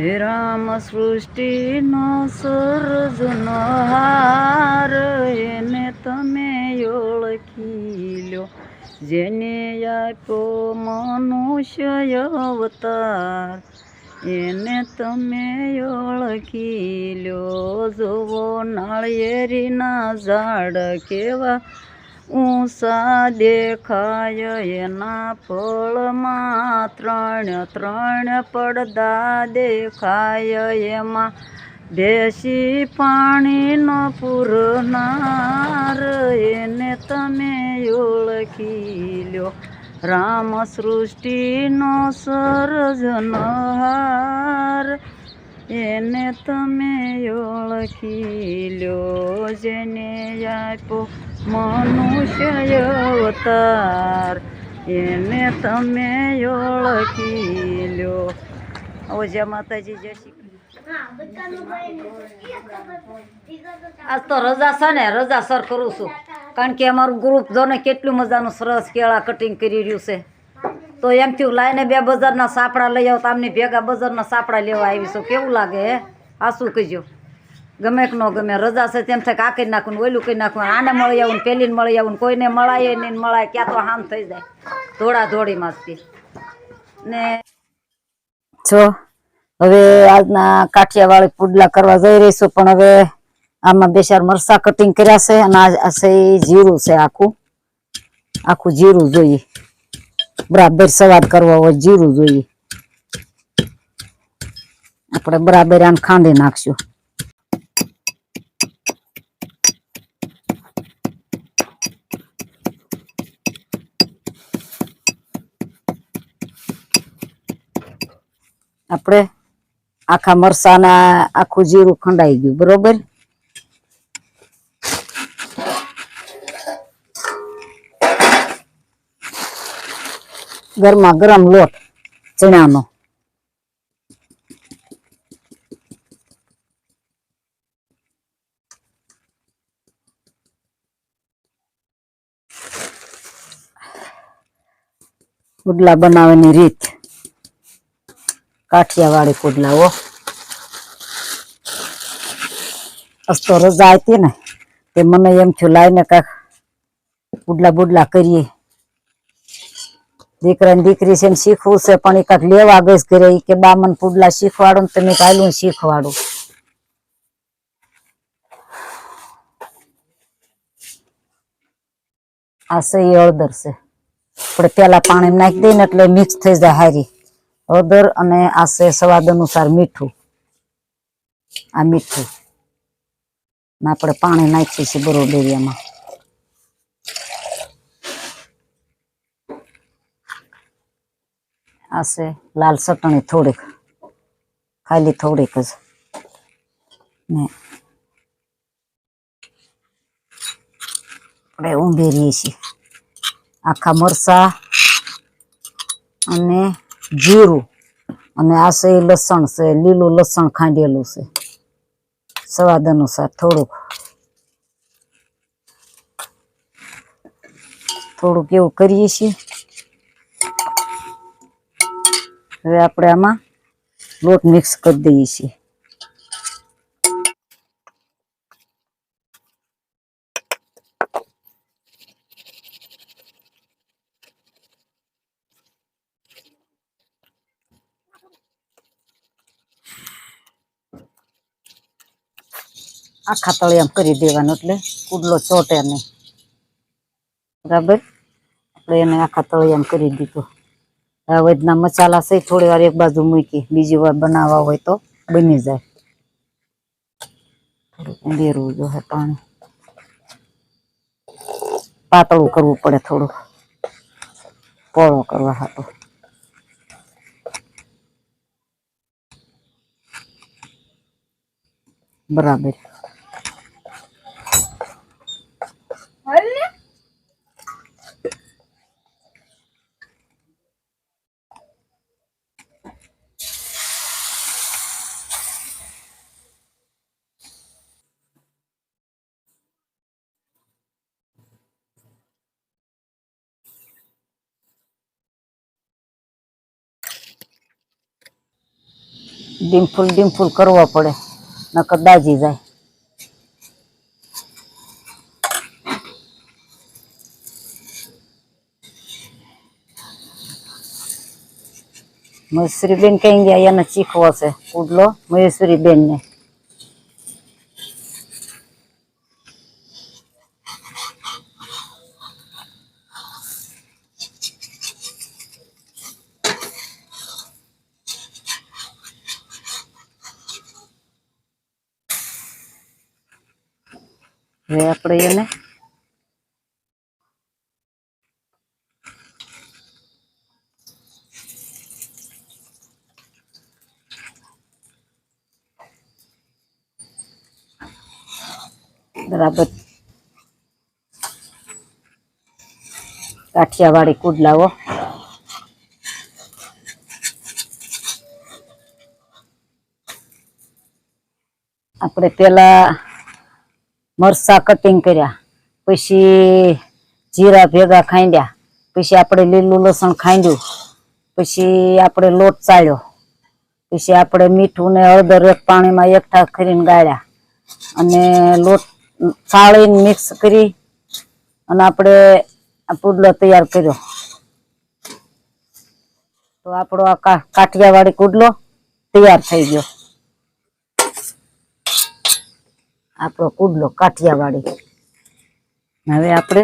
હે રામ સૃષ્ટિનો સર્જનો હાર, એને તમે ઓળખી લો. જેને આપ્યો મનુષ્ય અવતાર, એને તમે ઓળખી લ્યો જોવો નાળિયેરીના ઝાડ કેવા ઊંચા દેખાય એના ફળમાં ત્રણ ત્રણ પડદા દેખાય એમાં. દેશી પાણીનો પૂરનાર, એને તમે ઓળખી લ્યો રામ સૃષ્ટિનો સર્જનહાર એને તમે ઓળખી લ્યો જેને આપ્યો મનુષ્ય અવતાર, એને તમે ઓળખી લ્યો આવો જય માતાજી, જય શ્રી આજ તો રજા છે ને, રજા સર કરું છું. કારણ કે અમારું ગ્રુપ જો ને કેટલું મજાનું સરસ કેળા કટિંગ કરી રહ્યું છે. તો એમ થયું, લાઈને બે બજારના સાપડા લઈ આવો તો આમની ભેગા બજારના સાપડા લેવા આવીશું. કેવું લાગે, હે? આ શું કહેજો ગમે ન ગમે, રજા છે તેમ થાય કાકી નાખું ઓલું કરી નાખું, આને મળી આવું પેલીને મળી આવું કોઈને મળાય નહીં મળાય, ક્યાં તો હામ થઈ જાય. ધોળા ધોળી માંથી ને છો હવે આજના કાઠિયાવાડી પુડલા કરવા જઈ રહીશું પણ હવે આમાં બે ચાર મરસા કટિંગ કર્યા છે અને આ છે જીરું છે આખું. આખું જીરું જોઈએ. બરાબર સવાદ કરવો હોય જીરું જોઈએ. આપણે બરાબર આને ખાંડી નાખશું. આપણે આખા મરસાના, આખું જીરું ખંડાઈ ગયું, બરોબર? ગરમા ગરમ લોટ, ચણાનો. ઉડલા બનાવવાની રીત. કાઠિયાવાડી પુડલા ઓ તો રજા હતી ને, તે મને એમ થયું લાવીને કાંક પુડલા બુડલા કરીએ. દીકરા ને દીકરી છે શીખવું છે, પણ એ કાંક લેવા ગઈશ ઘરે કે, બા, મને પુડલા શીખવાડું ને તમે કાયલું શીખવાડું. આ છે ઈ હળદર છે. આપણે પેલા પાણી નાખી દઈએ ને એટલે મિક્સ થઈ જાય હારી. હળદર અને આ સ્વાદ અનુસાર મીઠું. આ મીઠું. ને આપણે પાણી નાખીએ છીએ બરોબર એમાં આ છે લાલ ચટણી થોડીક. ખાલી થોડીક જ. ને આપણે ઉમેરીએ છીએ. આખા મરચા અને જીરું અને આ છે લસણ છે, લીલું લસણ ખાંડેલું છે. સ્વાદ અનુસાર થોડુંક. થોડુંક એવું કરીએ છીએ. હવે આપણે આમાં લોટ મિક્સ કરી દઈએ છીએ. આખા તળિયામ કરી દેવાનું એટલે કુડલો ચોટે નહીં. બરાબર? આપણે એને આખા તળિયામ કરી દીધું. આ વધના મસાલા છે, થોડી વાર એક બાજુ મૂકી, બીજી વાર બનાવવા હોય તો બની જાય. થોડુંક ઉમેરવું જોઈએ પાણી. પાતળું કરવું પડે થોડુંક. પોળો કરવા હતો બરાબર. ડીમફૂલ ડિમ્પુલ કરવો પડે, નકર દાજી જાય. મહેશ્વરી બેન કઈ ગયા? એને શીખવો છે પુડલો મહેશ્વરી હવે આપણે એને બરાબર. કાઠિયાવાડી લાવો આપણે પેલા મરસા કટિંગ કર્યા. પછી જીરા ભેગા ખાંડ્યા. પછી આપણે લીલું લસણ ખાંડ્યું. પછી આપણે લોટ ચાળ્યો. પછી આપણે મીઠું ને હળદર એક પાણીમાં એકઠા કરીને ગાળ્યા. અને લોટ ચાળીને મિક્સ કરી અને આપણે પુડલો તૈયાર કર્યો. તો આપણો આ કાઠિયાવાડી કુડલો તૈયાર થઈ ગયો. આપણો કુડલો કાઠિયાવાડી. હવે આપણે